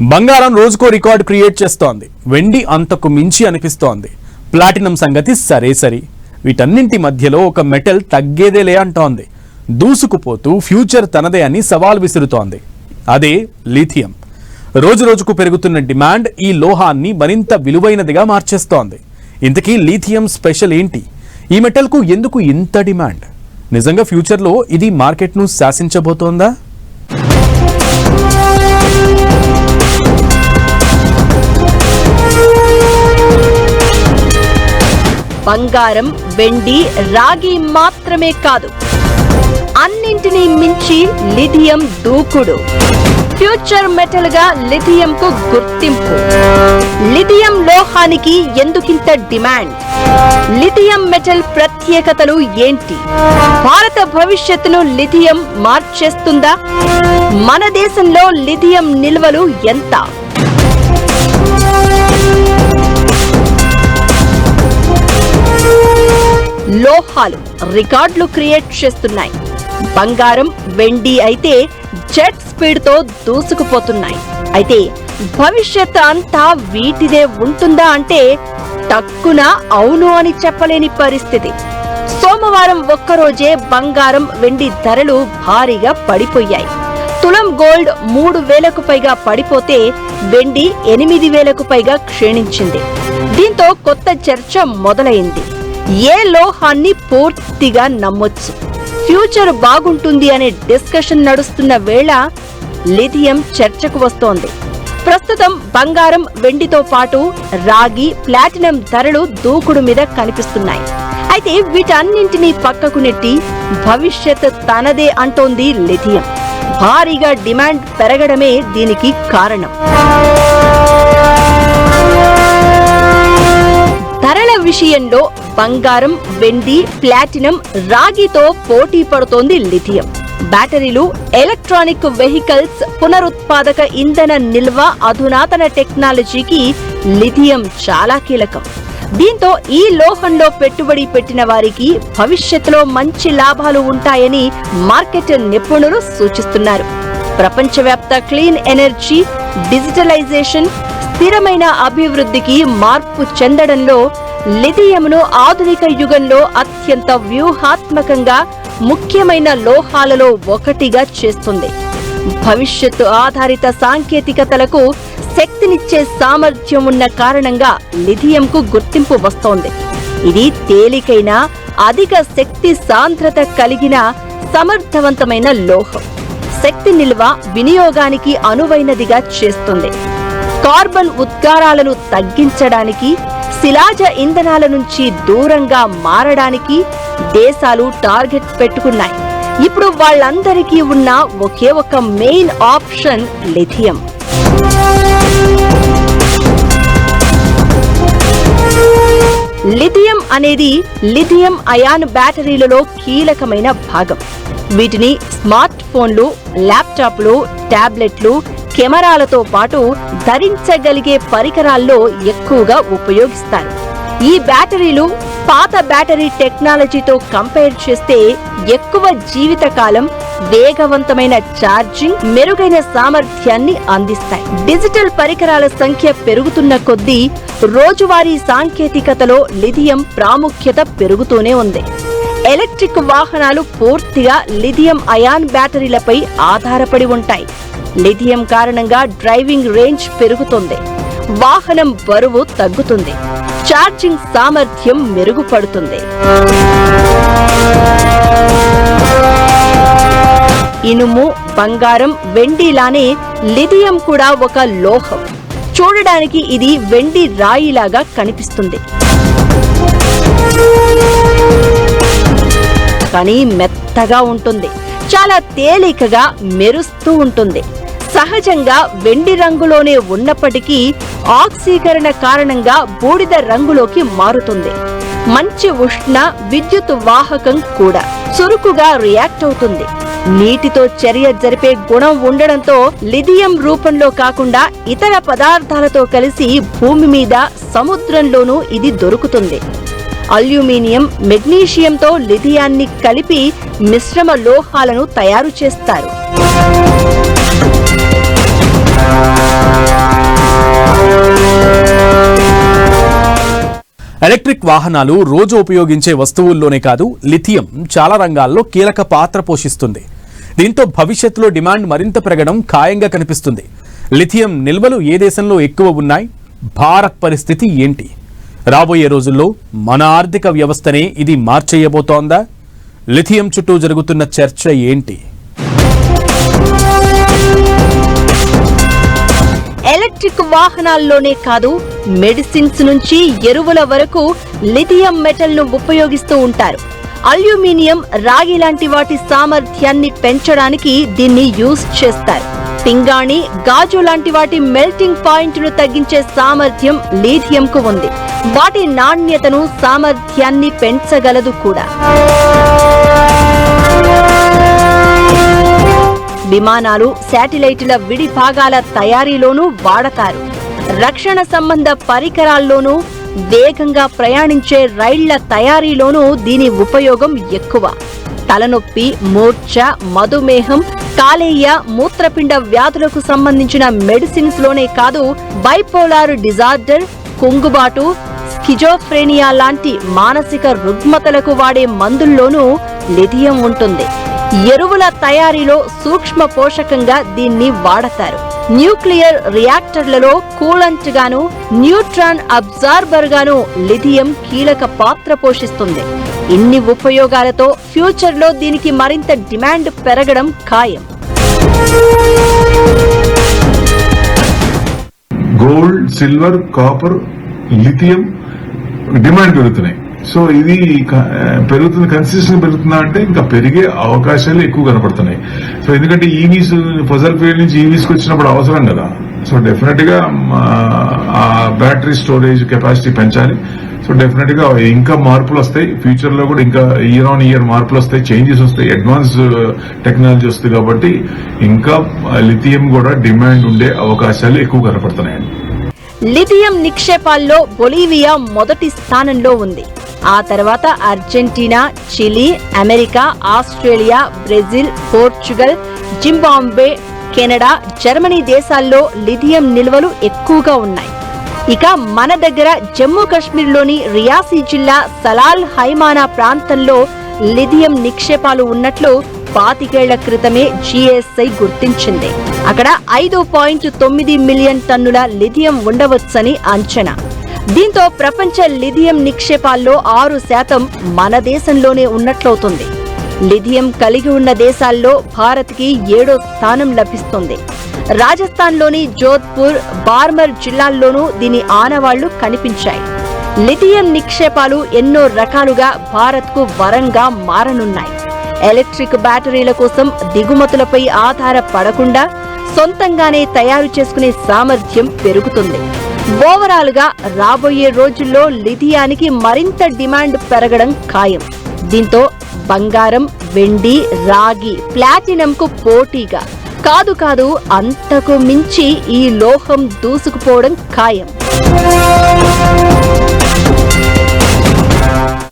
బంగారం రోజుకో record create చేస్తోంది. వెండి అంతకు మించి అనిపిస్తోంది. ప్లాటినం సంగతి సరే సరి. వీటన్నింటి మధ్యలో ఒక మెటల్ తగ్గేదేలే అంటోంది. దూసుకుపోతూ ఫ్యూచర్ తనదే అని సవాల్ విసురుతోంది. అదే లిథియం. రోజు రోజుకు పెరుగుతున్న డిమాండ్ ఈ లోహాన్ని మరింత విలువైనదిగా మార్చేస్తోంది. ఇంతకీ లీథియం స్పెషల్ ఏంటి? ఈ మెటల్కు ఎందుకు ఇంత డిమాండ్? నిజంగా ఫ్యూచర్లో ఇది మార్కెట్ను శాసించబోతోందా? బంగారం వెండి రాగి మాత్రమే కాదు. అన్నింటినీ మించి లిథియం దూకుడు. ఫ్యూచర్ మెటల్గా లిథియం కు గుర్తింపు. లిథియం లోహానికి ఎందుకింత డిమాండ్? లిథియం మెటల్ ప్రత్యేకతలు ఏంటి? భారత భవిష్యత్తును లిథియం మార్చేస్తుందా? మన దేశంలో లిథియం నిల్వలు ఎంత? లోహాలు రికార్డులు క్రియేట్ చేస్తున్నాయి. బంగారం వెండి అయితే జెట్ స్పీడ్తో దూసుకుపోతున్నాయి. అయితే భవిష్యత్ అంతా వీటిదే ఉంటుందా అంటే తక్కున అవును అని చెప్పలేని పరిస్థితి. సోమవారం ఒక్కరోజే బంగారం వెండి ధరలు భారీగా పడిపోయాయి. తులం గోల్డ్ మూడు వేలకు పైగా పడిపోతే వెండి ఎనిమిది వేలకు పైగా క్షీణించింది. దీంతో కొత్త చర్చ మొదలైంది. ఏ లోహాన్ని పూర్తిగా నమ్మొచ్చు? ఫ్యూచర్ బాగుంటుంది అనే డిస్కషన్ నడుస్తున్న వేళ లిథియం చర్చకు వస్తోంది. ప్రస్తుతం బంగారం వెండితో పాటు రాగి ప్లాటినం ధరలు దూకుడు మీద కనిపిస్తున్నాయి. అయితే వీటన్నింటినీ పక్కకు నెట్టి భవిష్యత్ తనదే అంటోంది లిథియం. భారీగా డిమాండ్ పెరగడమే దీనికి కారణం. ధరల విషయంలో బంగారం వెండి ప్లాటినం రాగితో పోటీ పడుతోంది లిథియం. బ్యాటరీలు ఎలక్ట్రానిక్ వెహికల్స్ పునరుత్పాదక ఇంధన నిల్వ అధునాతన టెక్నాలజీకి లిథియం చాలా కీలకం. దీంతో ఈ లోహంలో పెట్టుబడి పెట్టిన వారికి భవిష్యత్తులో మంచి లాభాలు ఉంటాయని మార్కెట్ నిపుణులు సూచిస్తున్నారు. ప్రపంచవ్యాప్త క్లీన్ ఎనర్జీ డిజిటలైజేషన్ స్థిరమైన అభివృద్ధికి మార్పు చెందడంలో లిథియంను ఆధునిక యుగంలో అత్యంత వ్యూహాత్మకంగా ముఖ్యమైన లోహాలలో ఒకటిగా చేస్తుంది. భవిష్యత్తు ఆధారిత సాంకేతికతలకు శక్తినిచ్చే సామర్థ్యం ఉన్న కారణంగా లిథియంకు గుర్తింపు వస్తోంది. ఇది తేలికైన అధిక శక్తి సాంద్రత కలిగిన సమర్థవంతమైన లోహం. శక్తి నిల్వ వినియోగానికి అనువైనదిగా చేస్తుంది. కార్బన్ ఉద్గారాలను తగ్గించడానికి శిలాజ ఇంధనాల నుంచి దూరంగా మారడానికి దేశాలు టార్గెట్ పెట్టుకున్నాయి. ఇప్పుడు వాళ్ళందరికీ ఉన్న ఒకే ఒక మెయిన్ ఆప్షన్ లిథియం. లిథియం అనేది లిథియం అయాన్ బ్యాటరీలలో కీలకమైన భాగం. వీటిని స్మార్ట్ ఫోన్లు ల్యాప్టాప్లు టాబ్లెట్లు కెమెరాలతో పాటు ధరించగలిగే పరికరాల్లో ఎక్కువగా ఉపయోగిస్తారు. ఈ బ్యాటరీలు పాత బ్యాటరీ టెక్నాలజీతో కంపేర్ చేస్తే ఎక్కువ జీవితకాలం వేగవంతమైన ఛార్జింగ్ మెరుగైన సామర్థ్యాన్ని అందిస్తాయి. డిజిటల్ పరికరాల సంఖ్య పెరుగుతున్న కొద్దీ రోజువారీ సాంకేతికతలో లిథియం ప్రాముఖ్యత పెరుగుతూనే ఉంది. ఎలక్ట్రిక్ వాహనాలు పూర్తిగా లిథియం అయాన్ బ్యాటరీలపై ఆధారపడి ఉంటాయి. లిథియం కారణంగా డ్రైవింగ్ రేంజ్ పెరుగుతుంది. వాహనం బరువు తగ్గుతుంది. ఛార్జింగ్ సామర్థ్యం మెరుగుపడుతుంది. ఇనుము బంగారం వెండిలానే లిథియం కూడా ఒక లోహం. చూడడానికి ఇది వెండి రాయిలాగా కనిపిస్తుంది. కానీ మెత్తగా ఉంటుంది. చాలా తేలికగా మెరుస్తూ ఉంటుంది. సహజంగా వెండి రంగులోనే ఉన్నప్పటికీ ఆక్సీకరణ కారణంగా బూడిద రంగులోకి మారుతుంది. మంచి ఉష్ణ విద్యుత్ వాహకం కూడా చురుకుగా రియాక్ట్ అవుతుంది. నీటితో చర్య జరిపే గుణం ఉండడంతో లిథియం రూపంలో కాకుండా ఇతర పదార్థాలతో కలిసి భూమి మీద సముద్రంలోనూ ఇది దొరుకుతుంది. అల్యూమినియం మెగ్నీషియంతో లిథియాన్ని కలిపి మిశ్రమ లోహాలను తయారు చేస్తారు. ఎలక్ట్రిక్ వాహనాలు రోజు ఉపయోగించే వస్తువుల్లోనే కాదు లిథియం చాలా రంగాల్లో కీలక పాత్ర పోషిస్తుంది. దీంతో భవిష్యత్తులో డిమాండ్ మరింత పెరగడం ఖాయంగా కనిపిస్తుంది. లిథియం నిల్వలు ఏ దేశంలో ఎక్కువ ఉన్నాయి? భారత్ పరిస్థితి ఏంటి? రాబోయే రోజుల్లో మన ఆర్థిక వ్యవస్థనే ఇది మార్చేయబోతోందా? లిథియం చుట్టూ జరుగుతున్న చర్చ ఏంటి? ఎలక్ట్రిక్ వాహనాల్లోనే కాదు మెడిసిన్స్ నుంచి ఎరువుల వరకు లిథియం మెటల్ను ఉపయోగిస్తూ ఉంటారు. అల్యూమినియం రాగి లాంటి వాటి సామర్థ్యాన్ని పెంచడానికి దీన్ని యూజ్ చేస్తారు. పింగాణి గాజు లాంటి వాటి మెల్టింగ్ పాయింట్ను తగ్గించే సామర్థ్యం లీథియం కు ఉంది. వాటి నాణ్యతను సామర్థ్యాన్ని పెంచగలదు కూడా. విమానాలు శాటిలైట్ల విడి భాగాల తయారీలోనూ వాడతారు. రక్షణ సంబంధ పరికరాల్లోనూ వేగంగా ప్రయాణించే రైళ్ళ తయారీలోనూ దీని ఉపయోగం ఎక్కువ. తలనొప్పి మూర్ఛ మధుమేహం కాలేయ మూత్రపిండ వ్యాధులకు సంబంధించిన మెడిసిన్స్లోనే కాదు బైపోలార్ డిజార్డర్ కుంగుబాటు స్కిజోఫ్రేనియా లాంటి మానసిక రుగ్మతలకు వాడే మందుల్లోనూ లిథియం ఉంటుంది. ఎరువుల తయారీలో సూక్ష్మ పోషకంగా దీన్ని వాడతారు. న్యూక్లియర్ రియాక్టర్లలో కూలంట్ గాను న్యూట్రాన్ అబ్జార్బర్ గాను లిథియం కీలక పాత్ర పోషిస్తుంది. ఇన్ని ఉపయోగాలతో ఫ్యూచర్లో దీనికి మరింత డిమాండ్ పెరగడం ఖాయం. Gold silver copper lithium demand పెరుగుతున్నాయి. సో ఇది పెరుగుతున్న పెరుగుతుంది కన్సిస్టెంట్ పెరుగుతుందా అంటే ఇంకా పెరిగే అవకాశాలు ఎక్కువ కనపడుతున్నాయి. సో ఎందుకంటే e ఈవీస్ ఫజల్ ఫీల్డ్ నుంచి e ఈవీస్కి వచ్చినప్పుడు అవసరం కదా. సో డెఫినెట్గా ఆ బ్యాటరీ స్టోరేజ్ కెపాసిటీ పెంచాలి. సో డెఫినెట్గా ఇంకా మార్పులు వస్తాయి. ఫ్యూచర్లో కూడా ఇంకా ఇయర్ ఆన్ ఇయర్ మార్పులు వస్తాయి. చేంజెస్ వస్తాయి. అడ్వాన్స్ టెక్నాలజీ వస్తుంది కాబట్టి ఇంకా లిథియం కూడా డిమాండ్ ఉండే అవకాశాలు ఎక్కువ కనపడుతున్నాయి. లిథియం నిక్షేపాల్లో బొలీవియా మొదటి స్థానంలో ఉంది. ఆ తర్వాత Argentina Chile America Australia Brazil Portugal Zimbabwe Canada Germany దేశాల్లో లిథియం నిల్వలు ఎక్కువగా ఉన్నాయి. ఇక మన దగ్గర జమ్మూ కాశ్మీర్లోని రియాసీ జిల్లా సలాల్ హైమానా ప్రాంతంలో లిథియం నిక్షేపాలు ఉన్నట్లు పాతికేళ్ళ క్రితమే జీఎస్ఐ గుర్తించింది. అక్కడ ఐదు పాయింట్ తొమ్మిది మిలియన్ టన్నుల లిథియం ఉండవచ్చని అంచనా. దీంతో ప్రపంచ లిథియం నిక్షేపాల్లో ఆరు శాతం మన దేశంలోనే ఉన్నట్లవుతుంది. లిథియం కలిగి ఉన్న దేశాల్లో భారత్కి ఏడో స్థానం లభిస్తుంది. రాజస్థాన్లోని జోధ్పూర్ బార్మర్ జిల్లాల్లోనూ దీని ఆనవాళ్ళు కనిపించాయి. లిథియం నిక్షేపాలు ఎన్నో రకాలుగా భారత్కు వరంగా మారనున్నాయి. ఎలక్ట్రిక్ బ్యాటరీల కోసం దిగుమతులపై ఆధారపడకుండా సొంతంగానే తయారు చేసుకునే సామర్థ్యం పెరుగుతుంది. ఓవరాల్గా రాబోయే రోజుల్లో లిథియానికి మరింత డిమాండ్ పెరగడం ఖాయం. దీంతో బంగారం వెండి రాగి ప్లాటినంకు పోటీగా. కాదు కాదు అంతకు మించి ఈ లోహం దూసుకుపోవడం ఖాయం.